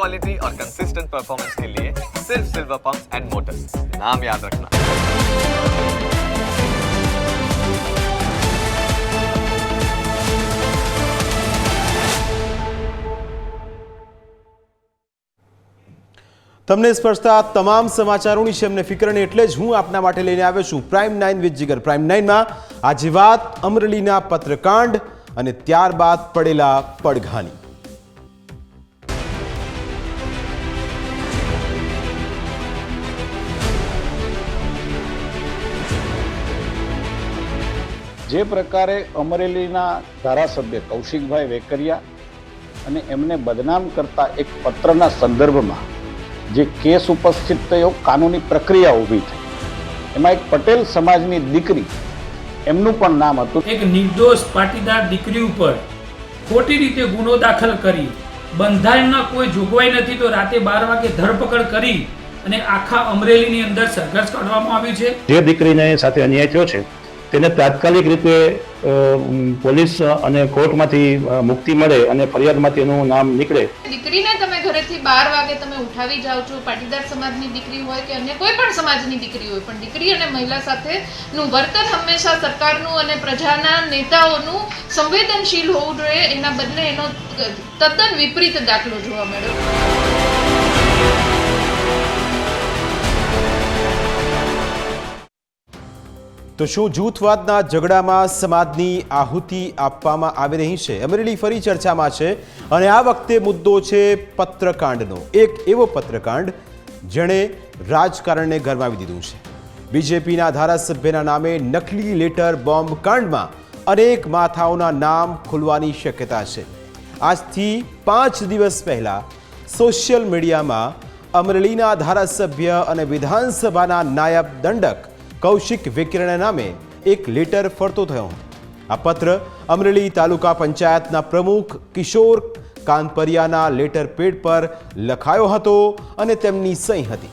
Quality और consistent performance के लिए सिर्फ सिल्वर पंप्स एंड मोटर्स नाम याद रखना તમને સ્પર્શતા તમામ સમાચારોની છે એમને ફિકર નહીં એટલે જ હું આપના માટે લઈને આવ્યો છું prime nine with Jigar prime નાઇનમાં આજે વાત અમરેલીના પત્રકાંડ અને ત્યારબાદ પડેલા પડઘાની જે પ્રકારે અમરેલીના ધારાસભ્ય કૌશિકભાઈ વેકરિયા અને એમને બદનામ કરતા એક પત્રના સંદર્ભમાં જે કેસ ઉપસ્થિત થયો કાનૂની પ્રક્રિયા ઊભી થઈ. એમાં એક પટેલ સમાજની દીકરી એમનું પણ નામ હતું. એક નિર્દોષ પાટીદાર દીકરી ઉપર ખોટી રીતે ગુનો દાખલ કરી બંધારણના કોઈ જોગવાઈ નથી તો રાતે બાર વાગે ધરપકડ કરી અને આખા અમરેલીની અંદર સંઘર્ષ કાઢવામાં આવ્યું છે. જે દીકરીને સાથે અન્યાય થયો છે તેને તાત્કાલિક રીતે પોલીસ અને કોર્ટમાંથી મુક્તિ મળે અને ફરિયાદમાંથી એનું નામ નીકળે. દીકરીને તમે ઘરેથી બાર વાગે તમે ઉઠાવી જાઓ છો, પાટીદાર સમાજની દીકરી હોય કે અન્ય કોઈ પણ સમાજની દીકરી હોય, પણ દીકરી અને મહિલા સાથે નું વર્તન હંમેશા સરકારનું અને પ્રજાના નેતાઓનું સંવેદનશીલ હોવું જોઈએ. એના બદલે એનો તદ્દન વિપરીત દાખલો જોવા મળ્યો. તો શું જૂથવાદના ઝઘડામાં સમાજની આહુતિ આપવામાં આવી રહી છે? અમરેલી ફરી ચર્ચામાં છે અને આ વખતે મુદ્દો છે પત્રકાંડનો. એક એવો પત્રકાંડ જેણે રાજકારણને ગરમાવી દીધું છે. બીજેપીના ધારાસભ્યના નામે નકલી લેટર બોમ્બ કાંડમાં અનેક માથાઓના નામ ખુલવાની શક્યતા છે. આજથી પાંચ દિવસ પહેલા સોશિયલ મીડિયામાં અમરેલીના ધારાસભ્ય અને વિધાનસભાના નાયબ દંડક કૌશિક વેકરણા નામે એક લેટર ફરતો થયો આ પત્ર અમરેલી તાલુકા પંચાયતના પ્રમુખ કિશોર કાનપરિયાના લેટર પેડ પર લખાયો હતો અને તેમની સહી હતી.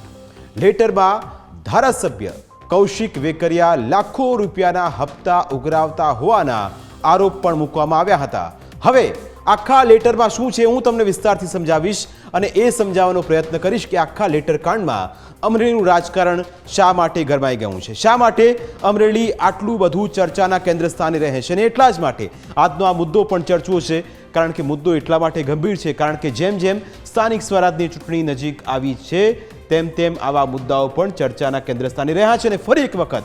લેટરમાં ધારાસભ્ય કૌશિક વેકરિયા લાખો રૂપિયાના હપ્તા ઉઘરાવતા હોવાના આરોપ પણ મૂકવામાં આવ્યા હતા. હવે આખા લેટરમાં શું છે હું તમને વિસ્તારથી સમજાવીશ. અને એ સમજાવવાનો પ્રયત્ન કરીશ કે આખા લેટર કાંડમાં અમરેલીનું રાજકારણ શા માટે ગરમાઈ ગયું છે? શા માટે અમરેલી આટલું બધું ચર્ચાના કેન્દ્ર સ્થાને રહે છે? અને એટલા જ માટે આજનો આ મુદ્દો પણ ચર્ચવો છે, કારણ કે મુદ્દો એટલા માટે ગંભીર છે, કારણ કે જેમ જેમ સ્થાનિક સ્વરાજની ચૂંટણી નજીક આવી છે, તેમ તેમ આવા મુદ્દાઓ પણ ચર્ચાના કેન્દ્ર સ્થાને રહ્યા છે. અને ફરી એક વખત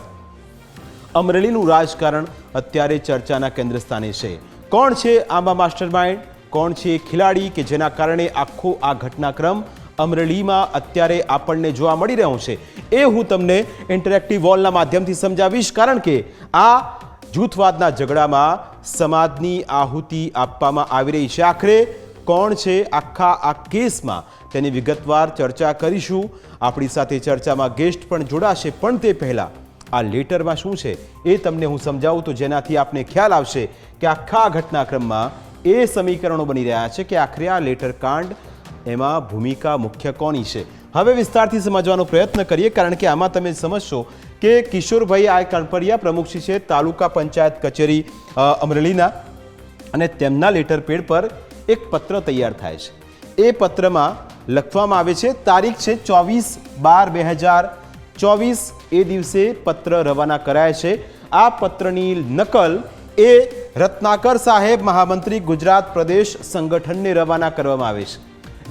અમરેલીનું રાજકારણ અત્યારે ચર્ચાના કેન્દ્ર સ્થાને છે. કોણ છે આમાં માસ્ટર માઇન્ડ કોણ છે ખેલાડી કે જેના કારણે આખો આ ઘટનાક્રમ અમરેલીમાં અત્યારે આપણને જોવા મળી રહ્યો છે? એ હું તમને ઇન્ટરેક્ટિવ વોલના માધ્યમથી સમજાવીશ કારણ કે આ જૂથવાદના ઝઘડામાં સમાજની આહુતિ આપવામાં આવી રહી છે. આખરે કોણ છે આખા આ કેસમાં? તેની વિગતવાર ચર્ચા કરીશું. આપણી સાથે ચર્ચામાં ગેસ્ટ પણ જોડાશે, પણ તે પહેલાં આ લેટરમાં શું છે એ તમને હું સમજાવું તો જેનાથી આપને ખ્યાલ આવશે કે આખા ઘટનાક્રમમાં એ સમીકરણો બની રહ્યા છે કે આખરે આ લેટર કાંડ એમાં ભૂમિકા મુખ્ય કોની છે? હવે વિસ્તારથી સમજવાનો પ્રયત્ન કરીએ, કારણ કે આમાં તમે સમજશો કે કિશોરભાઈ આ કણપરિયા પ્રમુખશ્રી છે, તાલુકા પંચાયત કચેરી અમરેલીના અને તેમના લેટર પેડ પર એક પત્ર તૈયાર થાય છે. એ પત્રમાં લખવામાં આવે છે, તારીખ છે ચોવીસ બાર બે હજાર ચોવીસ, એ દિવસે પત્ર રવાના કરાય છે. આ પત્રની નકલ એ રત્નાકર સાહેબ મહામંત્રી ગુજરાત પ્રદેશ સંગઠનને રવાના કરવામાં આવે છે.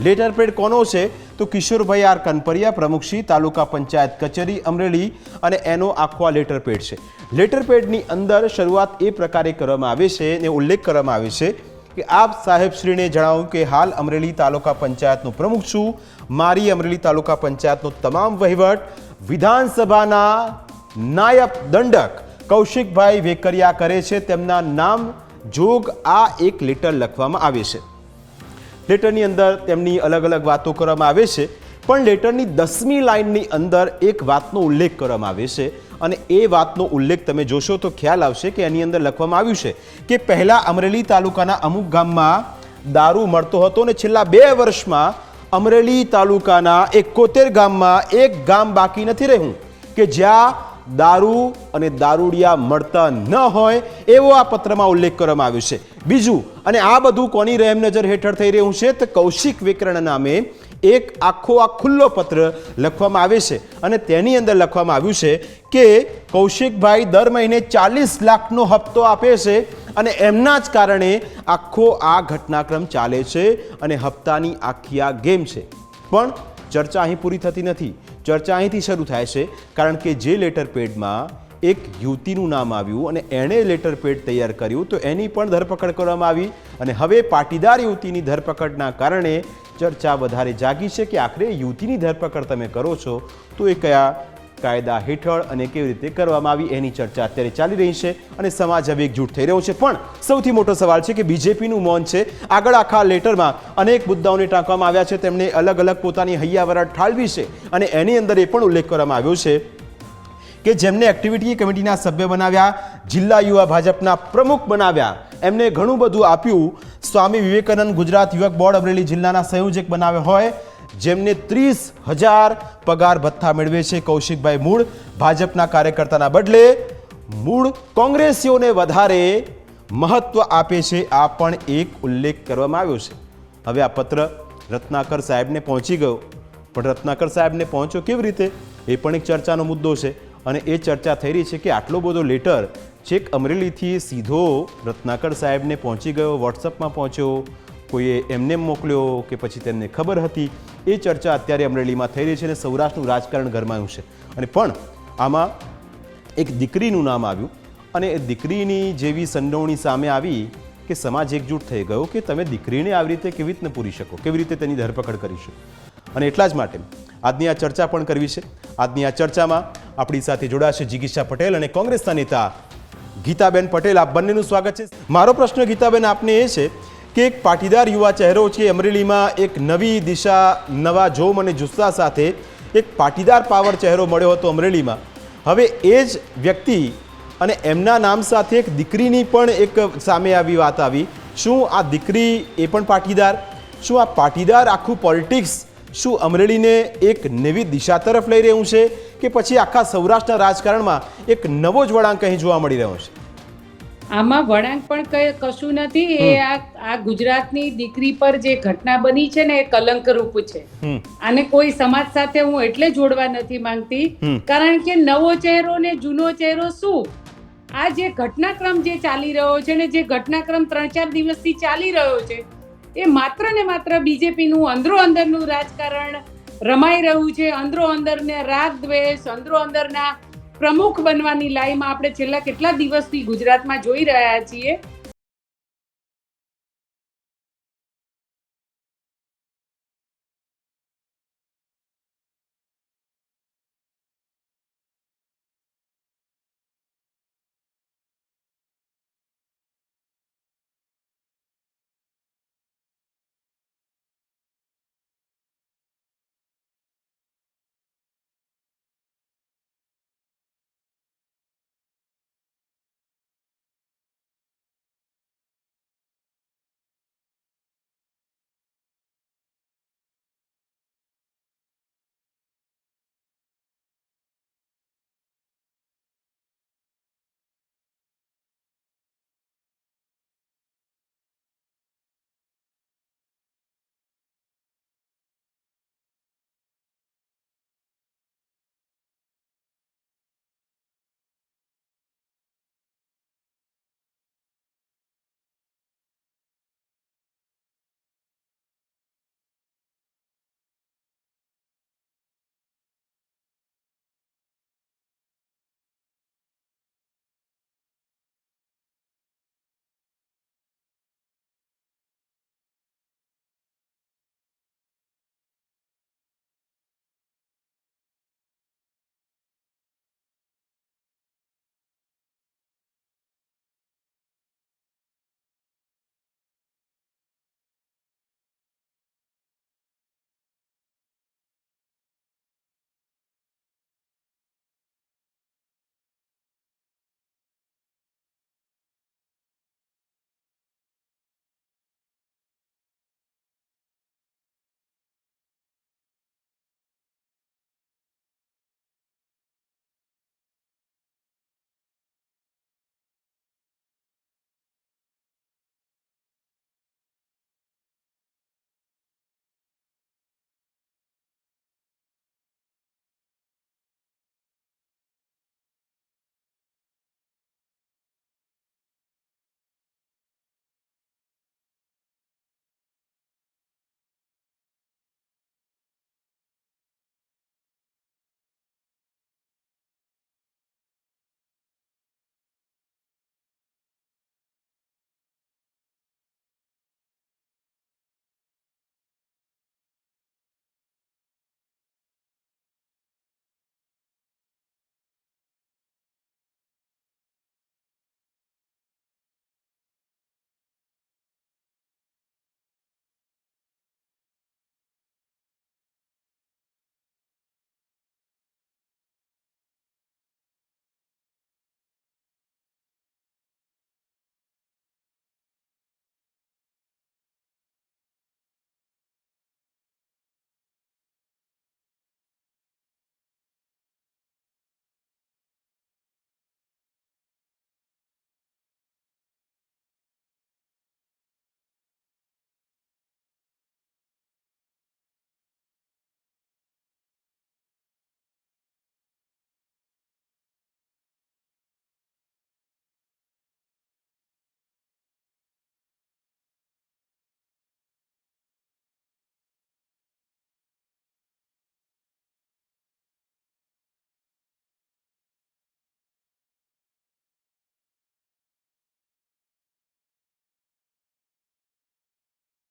લેટર પેડ કોનો છે? તો કિશોરભાઈ આર કનપરિયા પ્રમુખશ્રી તાલુકા પંચાયત કચેરી, અમરેલી અને એનો આખો આ લેટર પેડ છે. લેટર પેડની અંદર શરૂઆત એ પ્રકારે કરવામાં આવે છે ને ઉલ્લેખ કરવામાં આવે છે કે આપ સાહેબશ્રીને જણાવું કે હાલ અમરેલી તાલુકા પંચાયતનો પ્રમુખ છું. મારી અમરેલી તાલુકા પંચાયતનો તમામ વહીવટ વિધાનસભાના નાયબ દંડક કૌશિકભાઈ વેકરિયા કરે છે. તેમના નામ જોગ આ એક લેટર લખવામાં આવે છે. લેટરની અંદર તેમની અલગ અલગ વાતો કરવામાં આવે છે, પણ લેટરની દસમી લાઇનની અંદર એક વાતનો ઉલ્લેખ કરવામાં આવે છે અને એ વાતનો ઉલ્લેખ તમે જોશો તો ખ્યાલ આવશે કે એની અંદર લખવામાં આવ્યું છે કે પહેલાં અમરેલી તાલુકાના અમુક ગામમાં દારૂ મળતો હતો અને છેલ્લા બે વર્ષમાં અમરેલી તાલુકાના એકોતેર ગામમાં એક ગામ બાકી નથી રહ્યું કે જ્યાં દારૂ અને દારૂડિયા મળતા ન હોય, એવો આ પત્રમાં ઉલ્લેખ કરવામાં આવ્યો છે. બીજું, અને આ બધું કોની રહેમનજર હેઠળ થઈ રહ્યું છે તો કૌશિક વિકરણ નામે એક આખો આ ખુલ્લો પત્ર લખવામાં આવે છે. અને તેની અંદર લખવામાં આવ્યું છે કે કૌશિકભાઈ દર મહિને ચાલીસ લાખનો હપ્તો આપે છે અને એમના જ કારણે આખો આ ઘટનાક્રમ ચાલે છે અને હપ્તાની આખી આ ગેમ છે. પણ ચર્ચા અહીં પૂરી થતી નથી. ચર્ચા અહીંથી શરૂ થાય છે, કારણ કે જે લેટર પેડમાં એક યુવતીનું નામ આવ્યું અને એણે લેટર પેડ તૈયાર કર્યું, તો એની પણ ધરપકડ કરવામાં આવી અને હવે પાટીદાર યુવતીની ધરપકડના કારણે ચર્ચા વધારે જાગી છે કે આખરે યુવતીની ધરપકડ તમે કરો છો, તો એ કયા કાયદા હેઠળ અને કેવી રીતે કરવામાં આવી એની ચર્ચા અત્યારે ચાલી રહી છે અને સમાજ હવે એકજૂટ થઈ રહ્યો છે. પણ સૌથી મોટો સવાલ છે કે બીજેપીનું મૌન છે. આગળ આખા લેટરમાં અનેક મુદ્દાઓને ટાંકવામાં આવ્યા છે. તેમણે અલગ અલગ પોતાની હૈયાવરા ઠાલવી છે અને એની અંદર એ પણ ઉલ્લેખ કરવામાં આવ્યો છે કે જેમને એક્ટિવિટી કમિટીના સભ્ય બનાવ્યા, જિલ્લા યુવા ભાજપના પ્રમુખ બનાવ્યા, એમને ઘણું બધું આપ્યું. સ્વામી વિવેકાનંદ ગુજરાત યુવક બોર્ડ અમરેલી જિલ્લાના સંયોજક બનાવ્યો હોય જેમને ત્રીસ હજાર પગાર ભથ્થા મેળવે છે. કૌશિકભાઈ મૂળ ભાજપના કાર્યકર્તાના બદલે મૂળ કોંગ્રેસીઓને વધારે મહત્વ આપે છે. આ પણ એક ઉલ્લેખ કરવામાં આવ્યો છે. હવે આ પત્ર રત્નાકર સાહેબને પહોંચી ગયો. પણ રત્નાકર સાહેબને પહોંચ્યો કેવી રીતે? એ પણ એક ચર્ચાનો મુદ્દો છે અને એ ચર્ચા થઈ રહી છે કે આટલો બધો લેટર છેક અમરેલીથી સીધો રત્નાકર સાહેબને પહોંચી ગયો, વોટ્સઅપમાં પહોંચ્યો, કોઈએ એમને મોકલ્યો કે પછી તેમને ખબર હતી? એ ચર્ચા અત્યારે અમરેલીમાં થઈ રહી છે અને સૌરાષ્ટ્રનું રાજકારણ ગરમાયું છે. અને પણ આમાં એક દીકરીનું નામ આવ્યું અને એ દીકરીની જેવી સંડોવણી સામે આવી કે સમાજ એકજૂટ થઈ ગયો કે તમે દીકરીને આવી રીતે કેવી રીતને પૂરી શકો, કેવી રીતે તેની ધરપકડ કરી અને એટલા જ માટે આજની આ ચર્ચા પણ કરવી છે. આજની આ ચર્ચામાં આપણી સાથે જોડાશે જિગીશા પટેલ અને કોંગ્રેસના નેતા ગીતાબેન પટેલ. આપ બંનેનું સ્વાગત છે. મારો પ્રશ્ન ગીતાબેન આપને એ છે કે એક પાટીદાર યુવા ચહેરો છે અમરેલીમાં એક નવી દિશા, નવા જોમ અને જુસ્સા સાથે એક પાટીદાર પાવર ચહેરો મળ્યો હતો અમરેલીમાં. હવે એ જ વ્યક્તિ અને એમના નામ સાથે એક દીકરીની પણ એક સામે આવી વાત આવી. શું આ દીકરી એ પણ પાટીદાર? શું આ પાટીદાર આખું પોલિટિક્સ શું અમરેલીને એક નવી દિશા તરફ લઈ રહ્યું છે? કે પછી આખા સૌરાષ્ટ્રના રાજકારણમાં એક નવો જ વળાંક અહીં જોવા મળી રહ્યો છે? આમાં વળાંક પણ કઈ કશું નથી. એ આ આ ગુજરાતની દીકરી પર જે ઘટના બની છે ને એ કલંકરૂપ છે. અને આને કોઈ સમાજ સાથે હું એટલે જોડવા નથી માંગતી. કારણ કે નવો ચહેરો ને જૂનો ચહેરો શું? આ જે ઘટનાક્રમ જે ચાલી રહ્યો છે ને જે ઘટનાક્રમ ત્રણ ચાર દિવસથી ચાલી રહ્યો છે એ માત્ર ને માત્ર બીજેપીનું અંદરો અંદરનું રાજકારણ રમાઈ રહ્યું છે. અંદરો અંદરને રાગ દ્વેષ અંદરો અંદરના પ્રમુખ બનવાની લાઈમાં આપણે છેલ્લા કેટલા દિવસથી ગુજરાતમાં જોઈ રહ્યા છીએ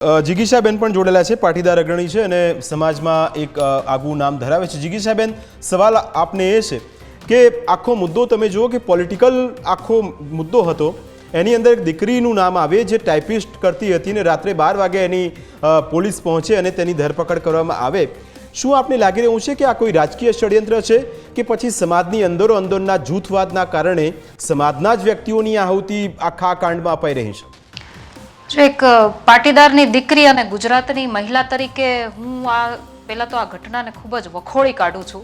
અ, જિગીશાબેન પણ જોડેલા છે પાટીદાર અગ્રણી છે અને સમાજમાં એક આગવું નામ ધરાવે છે. જિગીશાબેન સવાલ આપને એ છે કે આખો મુદ્દો તમે જુઓ કે પોલિટિકલ આખો મુદ્દો હતો એની અંદર એક દીકરીનું નામ આવે જે ટાઈપિસ્ટ કરતી હતી ને રાત્રે બાર વાગે એની પોલીસ પહોંચે અને તેની ધરપકડ કરવામાં આવે. શું આપને લાગી રહ્યું છે કે આ કોઈ રાજકીય ષડયંત્ર છે કે પછી સમાજની અંદરો અંદરના જૂથવાદના કારણે સમાજના જ વ્યક્તિઓની આહુતિ આખા કાંડમાં અપાઈ રહી છે? જો એક પાટીદારની દીકરી અને ગુજરાતની મહિલા તરીકે હું આ, પહેલાં તો આ ઘટનાને ખૂબ જ વખોડી કાઢું છું.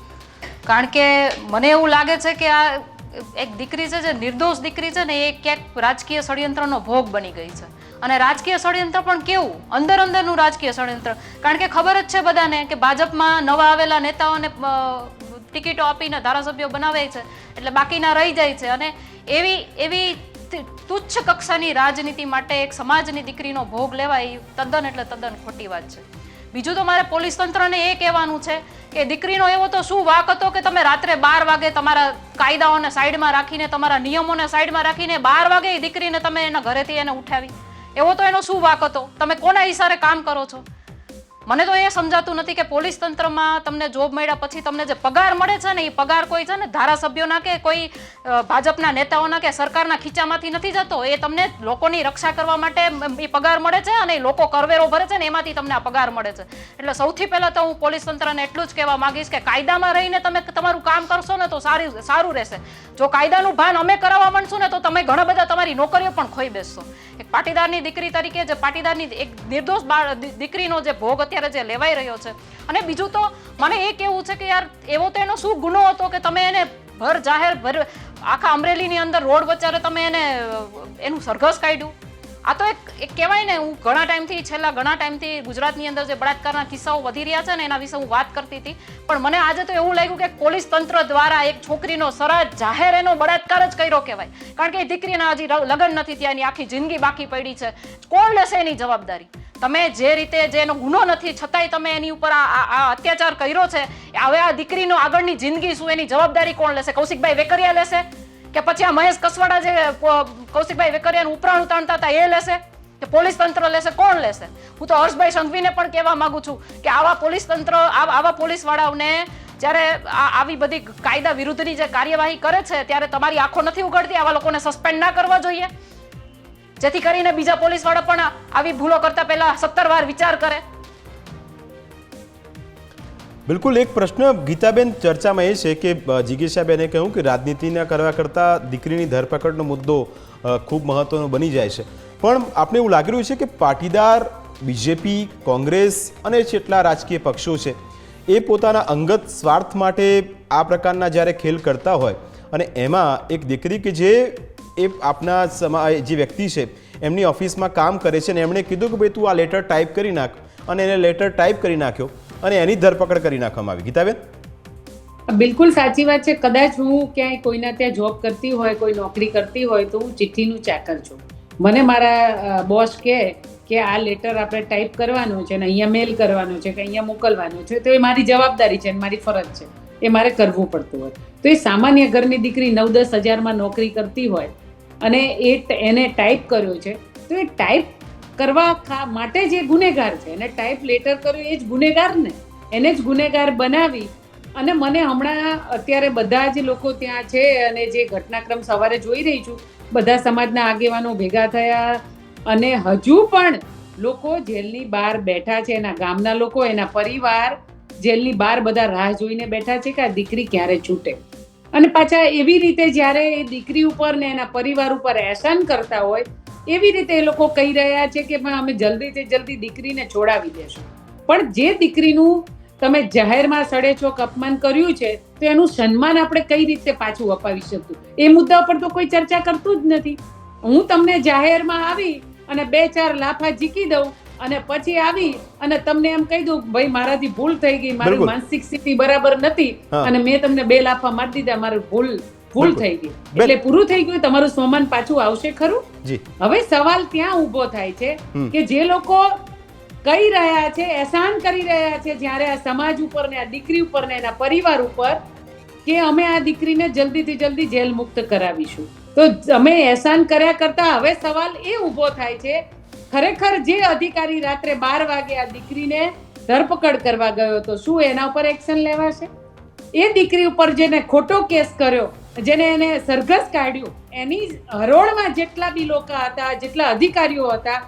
કારણ કે મને એવું લાગે છે કે આ એક દીકરી છે જે નિર્દોષ દીકરી છે ને એ ક્યાંક રાજકીય ષડયંત્રનો ભોગ બની ગઈ છે. અને રાજકીય ષડયંત્ર પણ કેવું? અંદર અંદરનું રાજકીય ષડયંત્ર. કારણ કે ખબર જ છે બધાને કે ભાજપમાં નવા આવેલા નેતાઓને ટિકિટો આપીને ધારાસભ્યો બનાવે છે. એટલે બાકીના રહી જાય છે. અને એવી એવી તુચ્છ કક્ષાની રાજનીતિ માટે એક સમાજની દીકરીનો ભોગ લેવાય એ તદ્દન એટલે તદ્દન ખોટી વાત છે. બીજું તો મારે પોલીસ તંત્રને એ કહેવાનું છે કે દીકરીનો એવો તો શું વાક હતો કે તમે રાત્રે બાર વાગે તમારા કાયદાઓને સાઈડમાં રાખીને, તમારા નિયમોને સાઈડમાં રાખીને બાર વાગે એ દીકરીને તમે એના ઘરેથી એને ઉઠાવી? એવો તો એનો શું વાક હતો? તમે કોના ઈશારે કામ કરો છો? મને તો એ સમજાતું નથી કે પોલીસ તંત્રમાં તમને જોબ મળ્યા પછી તમને જે પગાર મળે છે ને, એ પગાર કોઈ છે ને, ધારાસભ્યોના કે કોઈ ભાજપના નેતાઓના કે સરકારના ખીચામાંથી નથી જતો. એ તમને લોકોની રક્ષા કરવા માટે એ પગાર મળે છે અને એ લોકો કરવેરો ભરે છે ને, એમાંથી તમને આ પગાર મળે છે. એટલે સૌથી પહેલાં તો હું પોલીસ તંત્રને એટલું જ કહેવા માંગીશ કે કાયદામાં રહીને તમે તમારું કામ કરશો ને, તો સારી, સારું રહેશે. જો કાયદાનું ભાન અમે કરાવવા માંડશું ને, તો તમે ઘણા બધા તમારી નોકરીઓ પણ ખોઈ બેસશો. એક પાટીદારની દીકરી તરીકે જે પાટીદારની એક નિર્દોષ દીકરીનો જે ભોગ અત્યારે જે લેવાઈ રહ્યો છે. અને બીજું તો મને એ કેવું છે કે યાર, એવો તો એનો શું ગુનો હતો કે તમે એને ભર જાહેર ભર, આખા અમરેલીની અંદર રોડ વચ્ચે તમે એને, એનું સરઘસ કાઢ્યું? આ તો એક એક કહેવાય ને, હું ઘણા ટાઈમથી, છેલ્લા ઘણા ટાઈમથી ગુજરાતની અંદર જે બળાત્કારના કિસ્સાઓ વધી રહ્યા છે ને, એના વિશે હું વાત કરતી હતી. પણ મને આજે તો એવું લાગ્યું કે પોલીસ તંત્ર દ્વારા એક છોકરીનો સરાજ જાહેર એનો બળાત્કાર જ કર્યો કહેવાય. કારણ કે એ દીકરીના હજી લગ્ન નથી ત્યાં એની આખી જિંદગી બાકી પડી છે. કોણ લેશે એની જવાબદારી? તમે જે રીતે જે એનો ગુનો નથી, છતાંય તમે એની ઉપર આ અત્યાચાર કર્યો છે હવે આ દીકરીનો આગળની જિંદગી શું એની જવાબદારી કોણ લેશે? કૌશિકભાઈ વેકરિયા લેશે? કે પછી આ મહેશ કસવાડા જે કૌશિકભાઈ વેકરિયાનું ઉપરાણ ઉતારતા હતા, એ લેશે? કે પોલીસ તંત્ર લેશે? કોણ લેશે? હું તો હર્ષભાઈ સંઘવીને પણ કહેવા માંગુ છું કે આવા પોલીસ તંત્ર, આવા આવા પોલીસ વાળાઓને જ્યારે આવી બધી કાયદા વિરુદ્ધની જે કાર્યવાહી કરે છે, ત્યારે તમારી આંખો નથી ઉઘડતી? આવા લોકોને સસ્પેન્ડ ના કરવા જોઈએ? જેથી કરીને બીજા પોલીસવાળા પણ આવી ભૂલો કરતા પહેલા સત્તર વાર વિચાર કરે. બિલકુલ એક પ્રશ્ન ગીતાબેન ચર્ચામાં એ છે કે અ, કહ્યું કે રાજનીતિના કરવા કરતાં દીકરીની ધરપકડનો મુદ્દો ખૂબ મહત્વનો બની જાય છે. પણ આપણે એવું લાગી રહ્યું છે કે પાટીદાર બીજેપી કોંગ્રેસ અને જેટલા રાજકીય પક્ષો છે એ પોતાના અંગત સ્વાર્થ માટે આ પ્રકારના જ્યારે ખેલ કરતા હોય અને એમાં એક દીકરી કે જે એ આપના સમા જે વ્યક્તિ છે, એમની ઓફિસમાં કામ કરે છે ને એમણે કીધું કે ભાઈ તું આ લેટર ટાઈપ કરી નાખ અને એને લેટર ટાઈપ કરી નાખ્યો અને એની ધરપકડ કરી નાખવામાં આવી. ગીતાબેન? બિલકુલ સાચી વાત છે. કદાચ હું ક્યાંય કોઈના ત્યાં જોબ કરતી હોય, કોઈ નોકરી કરતી હોય તો હું ચિઠ્ઠીનું ચાકર છું. મને મારા બોસ કહે કે આ લેટર આપણે ટાઈપ કરવાનો છે ને અહીંયા મેલ કરવાનો છે કે અહીંયા મોકલવાનો છે. તો એ મારી જવાબદારી છે અને મારી ફરજ છે. એ મારે કરવું પડતું હોય. તો એ સામાન્ય ઘરની દીકરી નવ દસ હજારમાં નોકરી કરતી હોય અને એ એને ટાઈપ કર્યો છે. તો એ ટાઈપ કરવા માટે જે ગુનેગાર છે, એને ટાઈપ લેટર કર્યો, એ જ ગુનેગાર ને એને જ ગુનેગાર બનાવી અને મને હમણાં અત્યારે બધા જ લોકો ત્યાં છે અને જે ઘટનાક્રમ સવારે જોઈ રહી છું, બધા સમાજના આગેવાનો ભેગા થયા અને હજુ પણ લોકો જેલની બહાર બેઠા છે. એના ગામના લોકો, એના પરિવાર જેલની બહાર બધા રાહ જોઈને બેઠા છે કે આ દીકરી ક્યારે છૂટે. અને પાછા એવી રીતે જ્યારે એ દીકરી ઉપર ને એના પરિવાર ઉપર એહસાન કરતા હોય, એવી રીતે એ લોકો કહી રહ્યા છે કે અમે જલ્દીથી જલ્દી દીકરીને છોડાવી દેશું. પણ જે દીકરીનું તમે જાહેરમાં સડેચોક અપમાન કર્યું છે, તો એનું સન્માન આપણે કઈ રીતે પાછું અપાવી શકતું એ મુદ્દા પર તો કોઈ ચર્ચા કરતું જ નથી. હું તમને જાહેરમાં આવી અને બે ચાર લાફા જીકી દઉં અને પછી આવી અને તમને એમ કહી દઉં ભાઈ મારાથી ભૂલ થઈ ગઈ મારી માનસિક સ્થિતિ બરાબર નથી અને મેં તમને બે લાફા મારી દીધા મારું ભૂલ ભૂલ થઈ ગઈ. એટલે પૂરું થઈ ગયું તમારું સોમાન પાછું આવશે ખરું? હવે સવાલ ત્યાં ઊભો થાય છે કે જે લોકો કહી રહ્યા છે એહસાન કરી રહ્યા છે જ્યારે આ સમાજ ઉપર ને આ દીકરી ઉપર ને એના પરિવાર ઉપર કે અમે આ દીકરીને જલ્દીથી જલ્દી જેલ મુક્ત કરાવીશું. તો અમે એહસાન કર્યા કરતા હવે સવાલ એ ઊભો થાય છે ખરેખર જે અધિકારી રાત્રે બાર વાગે આ દીકરીને ધરપકડ કરવા ગયો હતો શું એના ઉપર એક્શન લેવાશે? એ દીકરી ઉપર જેને ખોટો કેસ કર્યો જેને એને સરઘસ કાઢ્યું એની હરોળમાં જેટલા બી લોકો હતા જેટલા અધિકારીઓ હતા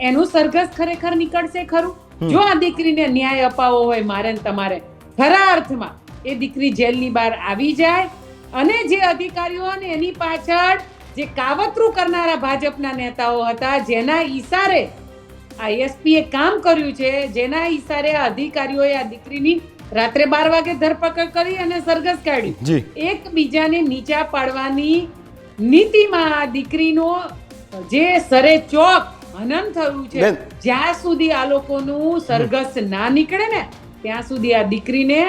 એનું સરઘસ ખરેખર નીકળશે ખરું? જો આ દીકરીને ન્યાય અપાવવો હોય મારે તમારે ખરા અર્થમાં એ દીકરી જેલની બહાર આવી જાય અને જે અધિકારીઓ ને એની પાછળ જે કાવતરું કરનારા ભાજપના નેતાઓ હતા જેના ઈશારે આ કામ કર્યું છે જેના ઈશારે આ અધિકારીઓએ આ દીકરીની રાત્રે બાર વાગે ધરપકડ કરી અને સરઘસ કાઢી. એકબીજાને નીચા પાડવાની નીતિમાં આ દીકરીનો જે સરે ચોક હનન થયું છે જ્યાં સુધી આ લોકોનું સરઘસ ના નીકળે ને ત્યાં સુધી આ દીકરીને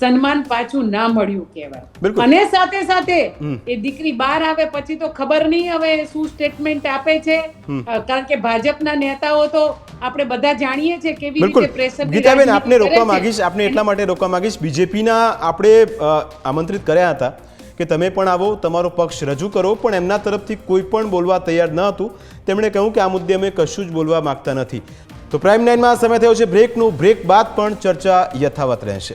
સન્માન પાછું ના મળ્યું કહેવાય. અને સાથે સાથે એ દીકરી બહાર આવે પછી તો ખબર નહીં હવે શું સ્ટેટમેન્ટ આપે છે. કારણ કે ભાજપના નેતાઓ તો આપણે બધા જાણીએ છીએ કેવી રીતે પ્રેશર ગીતાબેન આપને રોકવા માંગીશ આપને એટલા માટે રોકવા માંગીશ. બીજેપીના આપણે આમંત્રિત કર્યા હતા કે તમે પણ આવો તમારો પક્ષ રજૂ કરો પણ એમના તરફથી કોઈ પણ બોલવા તૈયાર ન હતું. તેમણે કહ્યું કે આ મુદ્દે અમે કશું જ બોલવા માંગતા નથી. તો પ્રાઇમ નાઇનમાં સમય થયો છે. બ્રેકનું બ્રેક બાદ પણ ચર્ચા યથાવત રહેશે.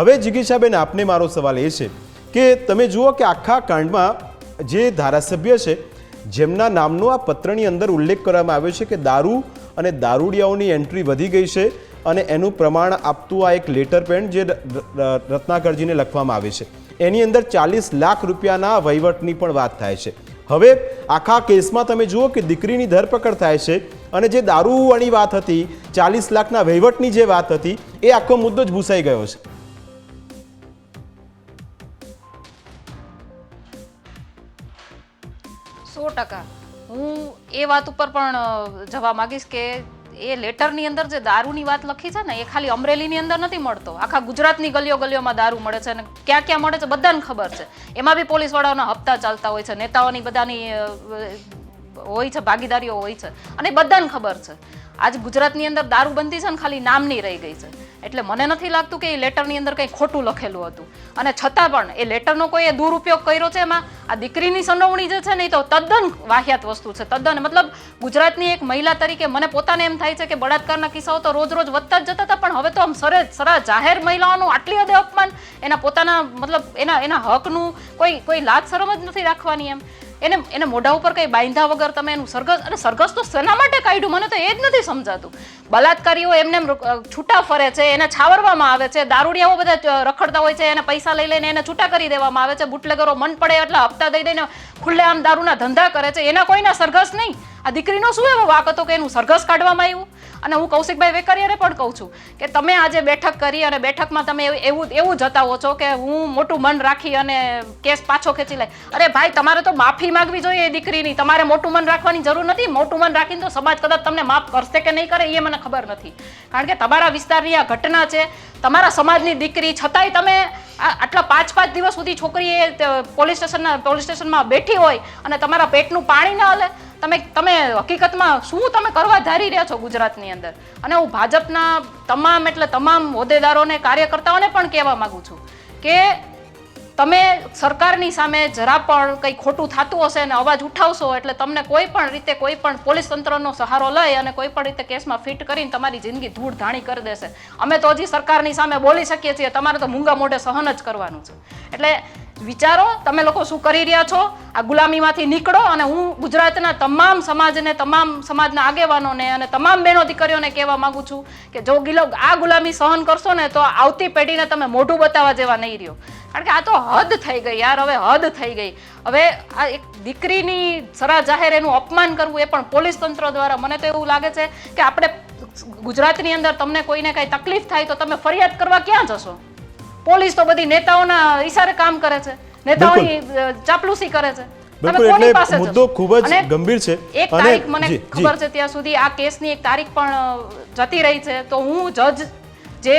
હવે જિગીષાબેન આપને મારો સવાલ એ છે કે તમે જુઓ કે આખા કાંડમાં જે ધારાસભ્ય છે, જેમના નામનો આ પત્રની અંદર ઉલ્લેખ કરવામાં આવ્યો છે કે દારૂ અને દારૂડિયાઓની એન્ટ્રી વધી ગઈ છે અને એનું પ્રમાણ આપતું આ એક લેટર પેન જે રત્નાકરજીને લખવામાં આવે છે. એની અંદર ચાલીસ લાખ રૂપિયાના વહીવટની પણ વાત થાય છે. હવે આખા કેસમાં તમે જુઓ કે દીકરીની ધરપકડ થાય છે અને જે દારૂવાળી વાત હતી, ચાલીસ લાખના વહીવટની જે વાત હતી, એ આખો મુદ્દો જ ભૂસાઈ ગયો છે. ટકા. હું એ વાત ઉપર પણ જવા માંગીશ કે એ લેટરની અંદર જે દારૂની વાત લખી છે ને, એ ખાલી અમરેલીની અંદર નથી મળતો. આખા ગુજરાતની ગલીઓ ગલીઓમાં દારૂ મળે છે અને ક્યાં ક્યાં મળે છે બધાને ખબર છે. એમાં બી પોલીસવાળાઓના હપ્તા ચાલતા હોય છે, નેતાઓની બધાની હોય છે, ભાગીદારીઓ હોય છે અને બધાને ખબર છે. આજ ગુજરાતની અંદર દારૂબંધી છે ને ખાલી નામની રહી ગઈ છે. એટલે મને નથી લાગતું કે એ લેટરની અંદર કંઈ ખોટું લખેલું હતું. અને છતાં પણ એ લેટરનો કોઈ દુરુપયોગ કર્યો છે એમાં આ દીકરીની સંડોવણી જે છે ને એ તો તદ્દન વાહિયાત વસ્તુ છે, તદ્દન મતલબ ગુજરાતની એક મહિલા તરીકે મને પોતાને એમ થાય છે કે બળાત્કારના કિસ્સાઓ તો રોજ રોજ વધતા જ જતા હતા, પણ હવે તો આમ સરે સરા જાહેર મહિલાઓનું આટલી હદે અપમાન, એના પોતાના મતલબ એના એના હકનું કોઈ કોઈ લાજ શરમ જ નથી રાખવાની એમ. એને એને મોઢા ઉપર કંઈ બાંધા વગર તમે એનું સરઘસ અને સરઘસ તો શેના માટે કાઢ્યું? મને તો એ જ નથી સમજાતું. બલાત્કારીઓ એમને એમ છૂટા ફરે છે, એને છાવરવામાં આવે છે, દારૂડિયાઓ બધા રખડતા હોય છે, એને પૈસા લઈ લઈને એને છૂટા કરી દેવામાં આવે છે, બુટલેગરો મન પડે એટલે હપ્તા દઈ દઈને ખુલ્લેઆમ દારૂના ધંધા કરે છે, એના કોઈના સરઘસ નહીં. આ દીકરીનો શું એવો વાક હતો કે એનું સરઘસ કાઢવામાં આવ્યું? અને હું કૌશિકભાઈ વેકરિયાને પણ કહું છું કે તમે આજે બેઠક કરી અને બેઠકમાં તમે એવું- એવું જતાવો છો કે હું મોટું મન રાખી અને કેસ પાછો ખેંચી લે અરે ભાઈ, તમારે તો માફી માંગવી જોઈએ એ દીકરીની. તમારે મોટું મન રાખવાની જરૂર નથી. મોટું મન રાખીને તો સમાજ કદાચ તમને માફ કરશે કે નહીં કરે, એ મને ખબર નથી. કારણ કે તમારા વિસ્તારની આ ઘટના છે, તમારા સમાજની દીકરી, છતાંય તમે આટલા પાંચ પાંચ દિવસ સુધી છોકરી એ પોલીસ સ્ટેશનના, પોલીસ સ્ટેશનમાં બેઠી હોય અને તમારા પેટનું પાણી ન હલે તમે તમે હકીકતમાં શું તમે કરવા ધારી રહ્યા છો ગુજરાતની અંદર? અને હું ભાજપના તમામ એટલે તમામ હોદ્દેદારોને, કાર્યકર્તાઓને પણ કહેવા માંગુ છું કે તમે સરકારની સામે જરા પણ કંઈ ખોટું થતું હશે અને અવાજ ઉઠાવશો એટલે તમને કોઈ પણ રીતે કોઈ પણ પોલીસ તંત્રનો સહારો લઈ અને કોઈ પણ રીતે કેસમાં ફિટ કરીને તમારી જિંદગી ધૂળ ધાણી કરી દેશે. અમે તો હજી સરકારની સામે બોલી શકીએ છીએ, તમારે તો મૂંગા મોઢે સહન જ કરવાનું છે. એટલે વિચારો, તમે લોકો શું કરી રહ્યા છો? આ ગુલામીમાંથી નીકળો અને હું ગુજરાતના તમામ સમાજને, તમામ સમાજના આગેવાનોને અને તમામ બહેનો દીકરીઓને કહેવા માંગુ છું કે જો ગિલો આ ગુલામી સહન કરશો ને તો આવતી પેઢીને તમે મોઢું બતાવવા જેવા નહીં રહ્યો. કારણ કે આ તો હદ થઈ ગઈ યાર, હવે હદ થઈ ગઈ. હવે આ એક દીકરીની સરા જાહેર એનું અપમાન કરવું એ પણ પોલીસ તંત્ર દ્વારા. મને તો એવું લાગે છે કે આપણે ગુજરાતની અંદર તમને કોઈને કાંઈ તકલીફ થાય તો તમે ફરિયાદ કરવા ક્યાં જશો? પોલીસ તો બધી નેતાઓના ઈશારે કામ કરે છે. નેતાઓની ચાપલુસી કરે છે. બિલકુલ, એટલે મુદ્દો ખૂબ જ ગંભીર છે. એક તારીખ મને ખબર છે ત્યાં સુધી આ કેસની એક તારીખ પણ જતી રહી છે. તો હું જજ જે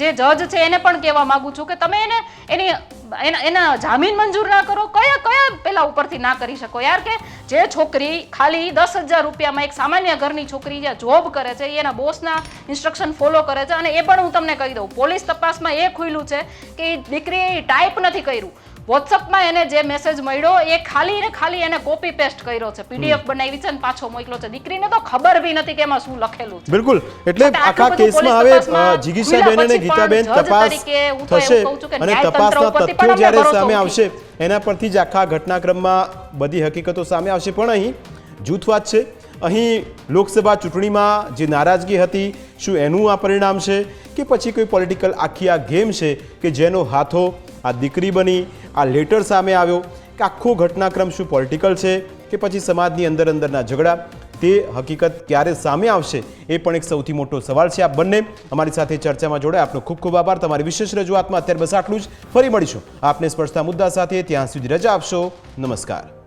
જે જજ છે એને પણ કહેવા માંગુ છું કે તમે એને એની એના એના જામીન મંજૂર ના કરો. કયા કયા પેલા ઉપરથી ના કરી શકો? યાર કે જે છોકરી ખાલી દસ હજાર રૂપિયામાં એક સામાન્ય ઘરની છોકરી જે જોબ કરે છે, એના બોસના ઇન્સ્ટ્રક્શન ફોલો કરે છે અને એ પણ હું તમને કહી દઉં. પોલીસ તપાસમાં એ ખુલ્યું છે કે એ દીકરીએ ટાઈપ નથી કર્યું. વોટ્સઅપમાં એને જે મેસેજ મળ્યો એ ખાલી ને ખાલી એને કોપી પેસ્ટ કર્યો છે. પીડીએફ બનાવી છે અને પાછો મોકલો છે. દીકરીને તો ખબર બી નથી કે એમાં શું લખેલું છે. બિલકુલ. એટલે આખા કેસમાં હવે જીગીશાબેન અને ગીતાબેન તપાસ થશે અને તપાસના તથ્યો જ્યારે સામે આવશે એના પરથી જ આખા ઘટનાક્રમમાં બધી હકીકતો સામે આવશે. પણ અહીં જૂથવાદ છે. અહીં લોકસભા ચૂંટણીમાં જે નારાજગી હતી શું એનું આ પરિણામ છે કે પછી કોઈ પોલિટિકલ આખી આ ગેમ છે કે જેનો હાથો આ દીકરી બની, આ લેટર સામે આવ્યો કે આખો ઘટનાક્રમ શું પોલિટિકલ છે કે પછી સમાજની અંદર અંદરના ઝઘડા? તે હકીકત ક્યારે સામે આવશે? એ પણ એક સૌથી મોટો સવાલ છે આ બંને. અમારી સાથે ચર્ચામાં જોડાય. આપનો ખૂબ ખૂબ આભાર. તમારી વિશેષ રજૂઆતમાં અત્યારે બસ આટલું જ. ફરી મળીશું. આપને સ્પર્શતા મુદ્દા સાથે ત્યાં સુધી રજા આપશો. નમસ્કાર.